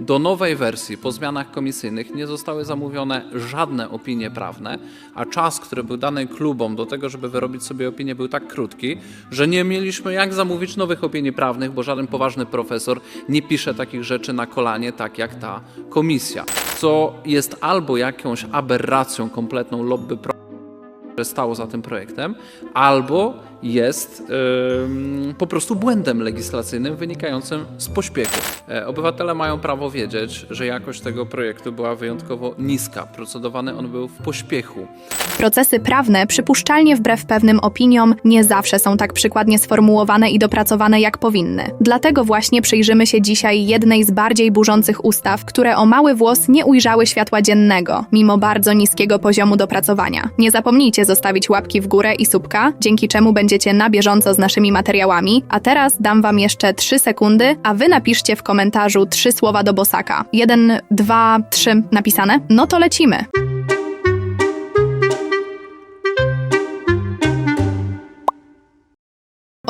Do nowej wersji po zmianach komisyjnych nie zostały zamówione żadne opinie prawne, a czas, który był dany klubom do tego, żeby wyrobić sobie opinię, był tak krótki, że nie mieliśmy jak zamówić nowych opinii prawnych, bo żaden poważny profesor nie pisze takich rzeczy na kolanie, tak jak ta komisja. Co jest albo jakąś aberracją kompletną lobby pro które stało za tym projektem, albo jest ym, po prostu błędem legislacyjnym wynikającym z pośpiechu. E, obywatele mają prawo wiedzieć, że jakość tego projektu była wyjątkowo niska. Procedowany on był w pośpiechu. Procesy prawne, przypuszczalnie wbrew pewnym opiniom, nie zawsze są tak przykładnie sformułowane i dopracowane jak powinny. Dlatego właśnie przyjrzymy się dzisiaj jednej z bardziej burzących ustaw, które o mały włos nie ujrzały światła dziennego, mimo bardzo niskiego poziomu dopracowania. Nie zapomnijcie zostawić łapki w górę i subka, dzięki czemu będziecie na bieżąco z naszymi materiałami. A teraz dam wam jeszcze 3 sekundy, a wy napiszcie w komentarzu trzy słowa do Bosaka. Jeden, dwa, trzy napisane? No to lecimy.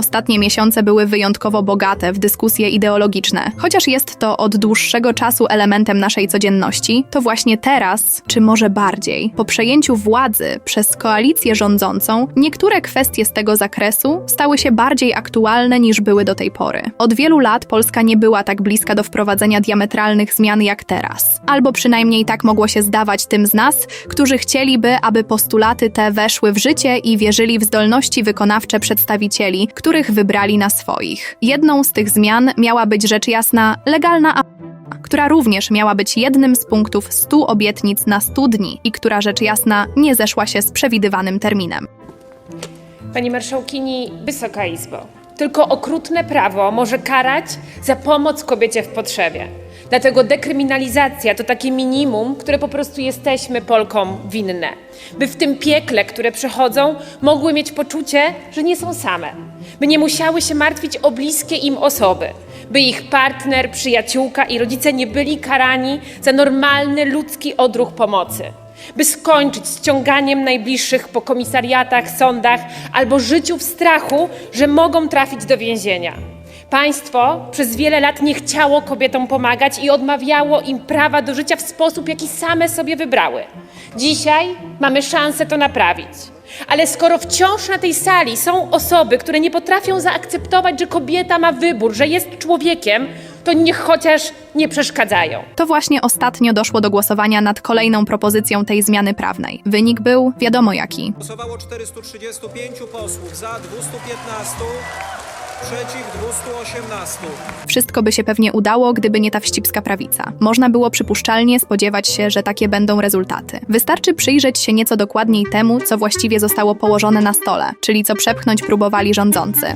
Ostatnie miesiące były wyjątkowo bogate w dyskusje ideologiczne. Chociaż jest to od dłuższego czasu elementem naszej codzienności, to właśnie teraz, czy może bardziej, po przejęciu władzy przez koalicję rządzącą, niektóre kwestie z tego zakresu stały się bardziej aktualne niż były do tej pory. Od wielu lat Polska nie była tak bliska do wprowadzenia diametralnych zmian jak teraz. Albo przynajmniej tak mogło się zdawać tym z nas, którzy chcieliby, aby postulaty te weszły w życie i wierzyli w zdolności wykonawcze przedstawicieli, których wybrali na swoich. Jedną z tych zmian miała być rzecz jasna legalna która również miała być jednym z punktów 100 obietnic na 100 dni i która rzecz jasna nie zeszła się z przewidywanym terminem. Pani Marszałkini, Wysoka Izbo, tylko okrutne prawo może karać za pomoc kobiecie w potrzebie. Dlatego dekryminalizacja to takie minimum, które po prostu jesteśmy Polkom winne. By w tym piekle, które przechodzą, mogły mieć poczucie, że nie są same. By nie musiały się martwić o bliskie im osoby. By ich partner, przyjaciółka i rodzice nie byli karani za normalny ludzki odruch pomocy by skończyć z ciąganiem najbliższych po komisariatach, sądach albo życiu w strachu, że mogą trafić do więzienia. Państwo przez wiele lat nie chciało kobietom pomagać i odmawiało im prawa do życia w sposób, jaki same sobie wybrały. Dzisiaj mamy szansę to naprawić. Ale skoro wciąż na tej sali są osoby, które nie potrafią zaakceptować, że kobieta ma wybór, że jest człowiekiem, to niech chociaż nie przeszkadzają. To właśnie ostatnio doszło do głosowania nad kolejną propozycją tej zmiany prawnej. Wynik był wiadomo jaki. Głosowało 435 posłów, za 215, przeciw 218. Wszystko by się pewnie udało, gdyby nie ta wścibska prawica. Można było przypuszczalnie spodziewać się, że takie będą rezultaty. Wystarczy przyjrzeć się nieco dokładniej temu, co właściwie zostało położone na stole, czyli co przepchnąć próbowali rządzący.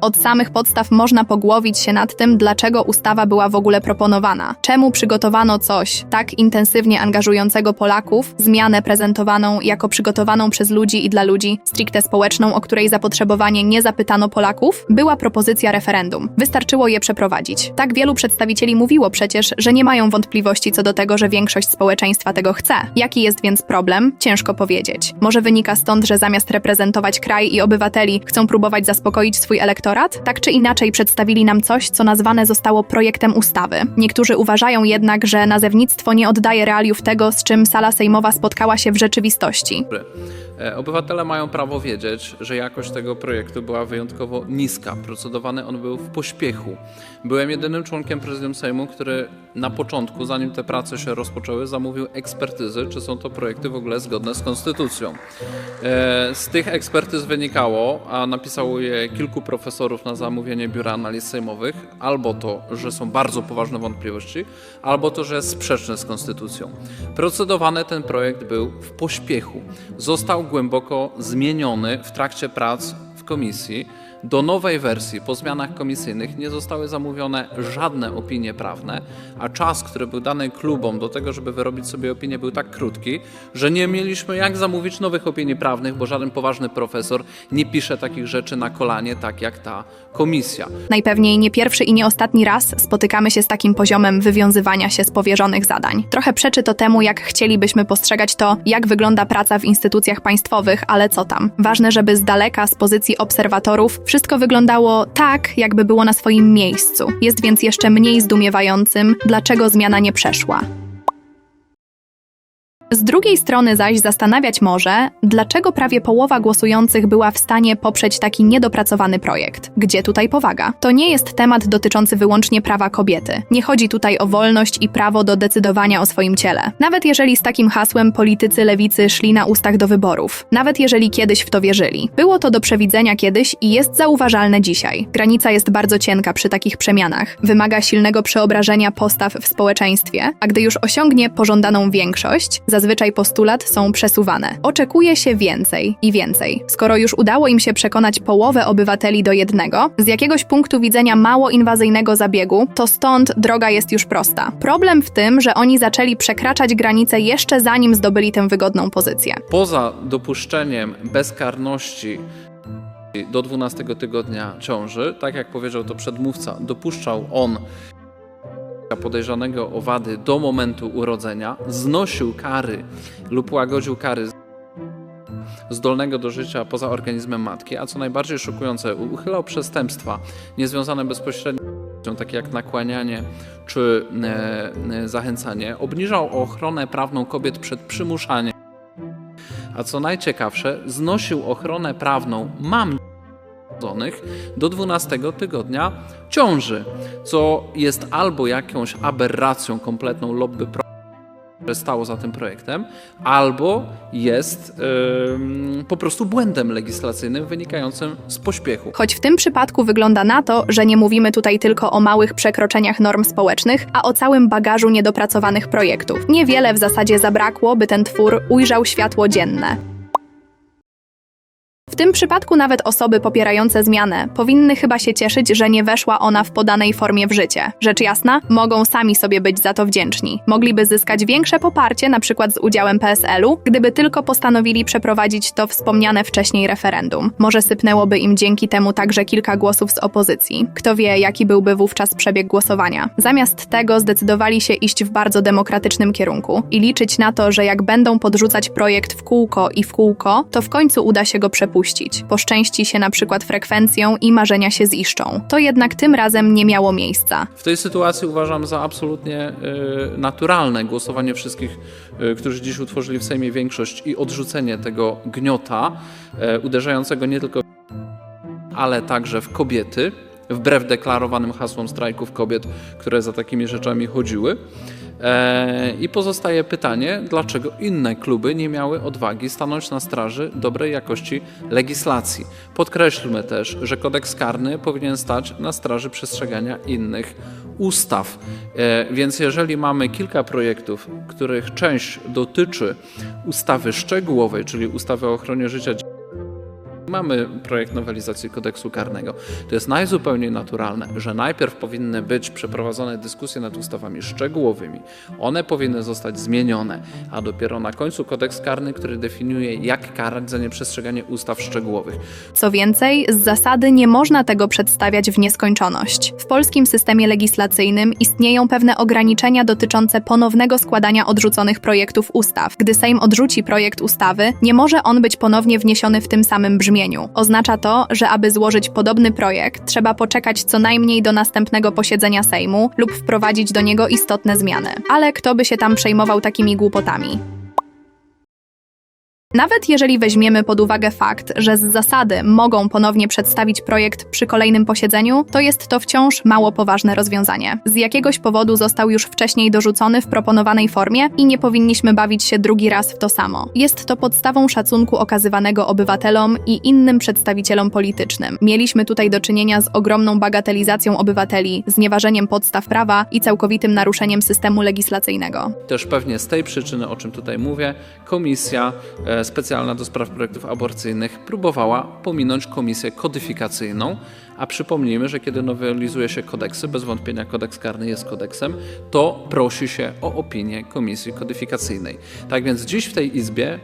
Od samych podstaw można pogłowić się nad tym, dlaczego ustawa była w ogóle proponowana. Czemu przygotowano coś tak intensywnie angażującego Polaków, zmianę prezentowaną jako przygotowaną przez ludzi i dla ludzi, stricte społeczną, o której zapotrzebowanie nie zapytano Polaków, była propozycja referendum. Wystarczyło je przeprowadzić. Tak wielu przedstawicieli mówiło przecież, że nie mają wątpliwości co do tego, że większość społeczeństwa tego chce. Jaki jest więc problem? Ciężko powiedzieć. Może wynika stąd, że zamiast reprezentować kraj i obywateli, chcą próbować zaspokoić swój elektorat? Tak czy inaczej przedstawili nam coś, co nazwane zostało projektem ustawy. Niektórzy uważają jednak, że nazewnictwo nie oddaje realiów tego, z czym sala sejmowa spotkała się w rzeczywistości. E, Obywatele mają prawo wiedzieć, że jakość tego projektu była wyjątkowo niska. Procedowany on był w pośpiechu. Byłem jedynym członkiem prezydium Sejmu, który na początku, zanim te prace się rozpoczęły, zamówił ekspertyzy, czy są to projekty w ogóle zgodne z konstytucją. E, Z tych ekspertyz wynikało, a napisało je kilku profesorów na zamówienie Biura Analiz Sejmowych, albo to, że są bardzo poważne wątpliwości, albo to, że jest sprzeczny z konstytucją. Procedowany ten projekt był w pośpiechu. Został głęboko zmieniony w trakcie prac w komisji. Do nowej wersji po zmianach komisyjnych nie zostały zamówione żadne opinie prawne, a czas, który był dany klubom do tego, żeby wyrobić sobie opinię, był tak krótki, że nie mieliśmy jak zamówić nowych opinii prawnych, bo żaden poważny profesor nie pisze takich rzeczy na kolanie, tak jak ta komisja. Najpewniej nie pierwszy i nie ostatni raz spotykamy się z takim poziomem wywiązywania się z powierzonych zadań. Trochę przeczy to temu, jak chcielibyśmy postrzegać to, jak wygląda praca w instytucjach państwowych, ale co tam. Ważne, żeby z daleka, z pozycji obserwatorów, Wszystko wyglądało tak, jakby było na swoim miejscu. Jest więc jeszcze mniej zdumiewającym, dlaczego zmiana nie przeszła. Z drugiej strony zaś zastanawiać może, dlaczego prawie połowa głosujących była w stanie poprzeć taki niedopracowany projekt. Gdzie tutaj powaga? To nie jest temat dotyczący wyłącznie prawa kobiety. Nie chodzi tutaj o wolność i prawo do decydowania o swoim ciele. Nawet jeżeli z takim hasłem politycy lewicy szli na ustach do wyborów. Nawet jeżeli kiedyś w to wierzyli. Było to do przewidzenia kiedyś i jest zauważalne dzisiaj. Granica jest bardzo cienka przy takich przemianach. Wymaga silnego przeobrażenia postaw w społeczeństwie, a gdy już osiągnie pożądaną większość, zazwyczaj postulat są przesuwane. Oczekuje się więcej i więcej. Skoro już udało im się przekonać połowę obywateli do jednego, z jakiegoś punktu widzenia mało inwazyjnego zabiegu, to stąd droga jest już prosta. Problem w tym, że oni zaczęli przekraczać granice jeszcze zanim zdobyli tę wygodną pozycję. Poza dopuszczeniem bezkarności do 12 tygodnia ciąży, tak jak powiedział to przedmówca, dopuszczał on podejrzanego o wady do momentu urodzenia, znosił kary lub łagodził kary zdolnego do życia poza organizmem matki, a co najbardziej szokujące, uchylał przestępstwa niezwiązane bezpośrednio takie jak nakłanianie czy e, e, zachęcanie, obniżał ochronę prawną kobiet przed przymuszaniem, a co najciekawsze, znosił ochronę prawną mam do 12 tygodnia ciąży, co jest albo jakąś aberracją kompletną lobby które stało za tym projektem, albo jest ym, po prostu błędem legislacyjnym wynikającym z pośpiechu. Choć w tym przypadku wygląda na to, że nie mówimy tutaj tylko o małych przekroczeniach norm społecznych, a o całym bagażu niedopracowanych projektów. Niewiele w zasadzie zabrakło, by ten twór ujrzał światło dzienne. W tym przypadku nawet osoby popierające zmianę powinny chyba się cieszyć, że nie weszła ona w podanej formie w życie. Rzecz jasna, mogą sami sobie być za to wdzięczni. Mogliby zyskać większe poparcie, na przykład z udziałem PSL-u, gdyby tylko postanowili przeprowadzić to wspomniane wcześniej referendum. Może sypnęłoby im dzięki temu także kilka głosów z opozycji. Kto wie, jaki byłby wówczas przebieg głosowania. Zamiast tego zdecydowali się iść w bardzo demokratycznym kierunku i liczyć na to, że jak będą podrzucać projekt w kółko i w kółko, to w końcu uda się go przepuścić. Poszczęści się na przykład frekwencją i marzenia się ziszczą. To jednak tym razem nie miało miejsca. W tej sytuacji uważam za absolutnie y, naturalne głosowanie wszystkich, y, którzy dziś utworzyli w Sejmie większość i odrzucenie tego gniota y, uderzającego nie tylko ale także w kobiety, wbrew deklarowanym hasłom strajków kobiet, które za takimi rzeczami chodziły. E, I pozostaje pytanie, dlaczego inne kluby nie miały odwagi stanąć na straży dobrej jakości legislacji. Podkreślmy też, że kodeks karny powinien stać na straży przestrzegania innych ustaw. E, Więc jeżeli mamy kilka projektów, których część dotyczy ustawy szczegółowej, czyli ustawy o ochronie życia Mamy projekt nowelizacji kodeksu karnego. To jest najzupełniej naturalne, że najpierw powinny być przeprowadzone dyskusje nad ustawami szczegółowymi. One powinny zostać zmienione, a dopiero na końcu kodeks karny, który definiuje, jak karać za nieprzestrzeganie ustaw szczegółowych. Co więcej, z zasady nie można tego przedstawiać w nieskończoność. W polskim systemie legislacyjnym istnieją pewne ograniczenia dotyczące ponownego składania odrzuconych projektów ustaw. Gdy Sejm odrzuci projekt ustawy, nie może on być ponownie wniesiony w tym samym brzmieniu. Oznacza to, że aby złożyć podobny projekt, trzeba poczekać co najmniej do następnego posiedzenia Sejmu lub wprowadzić do niego istotne zmiany. Ale kto by się tam przejmował takimi głupotami? Nawet jeżeli weźmiemy pod uwagę fakt, że z zasady mogą ponownie przedstawić projekt przy kolejnym posiedzeniu, to jest to wciąż mało poważne rozwiązanie. Z jakiegoś powodu został już wcześniej dorzucony w proponowanej formie i nie powinniśmy bawić się drugi raz w to samo. Jest to podstawą szacunku okazywanego obywatelom i innym przedstawicielom politycznym. Mieliśmy tutaj do czynienia z ogromną bagatelizacją obywateli, znieważeniem podstaw prawa i całkowitym naruszeniem systemu legislacyjnego. Też pewnie z tej przyczyny, o czym tutaj mówię, komisja e, specjalna do spraw projektów aborcyjnych próbowała pominąć komisję kodyfikacyjną, a przypomnijmy, że kiedy nowelizuje się kodeksy, bez wątpienia kodeks karny jest kodeksem, to prosi się o opinię komisji kodyfikacyjnej. Tak więc dziś w tej Izbie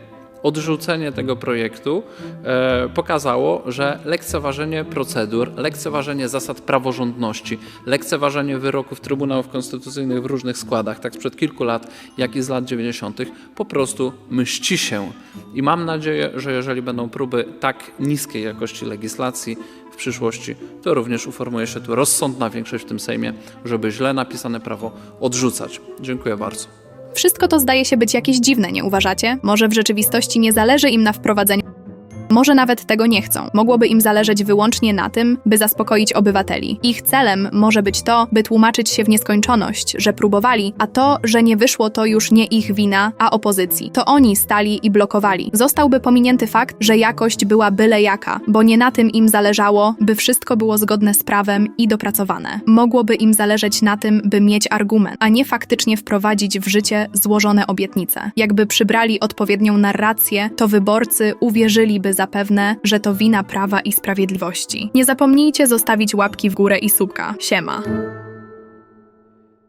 odrzucenie tego projektu e, pokazało, że lekceważenie procedur, lekceważenie zasad praworządności, lekceważenie wyroków Trybunałów Konstytucyjnych w różnych składach, tak sprzed kilku lat, jak i z lat 90., po prostu mści się. I mam nadzieję, że jeżeli będą próby tak niskiej jakości legislacji w przyszłości, to również uformuje się tu rozsądna większość w tym Sejmie, żeby źle napisane prawo odrzucać. Dziękuję bardzo. Wszystko to zdaje się być jakieś dziwne, nie uważacie? Może w rzeczywistości nie zależy im na wprowadzeniu. Może nawet tego nie chcą. Mogłoby im zależeć wyłącznie na tym, by zaspokoić obywateli. Ich celem może być to, by tłumaczyć się w nieskończoność, że próbowali, a to, że nie wyszło, to już nie ich wina, a opozycji. To oni stali i blokowali. Zostałby pominięty fakt, że jakość była byle jaka, bo nie na tym im zależało, by wszystko było zgodne z prawem i dopracowane. Mogłoby im zależeć na tym, by mieć argument, a nie faktycznie wprowadzić w życie złożone obietnice. Jakby przybrali odpowiednią narrację, to wyborcy uwierzyliby zapewne, że to wina prawa i sprawiedliwości. Nie zapomnijcie zostawić łapki w górę i subka. Siema.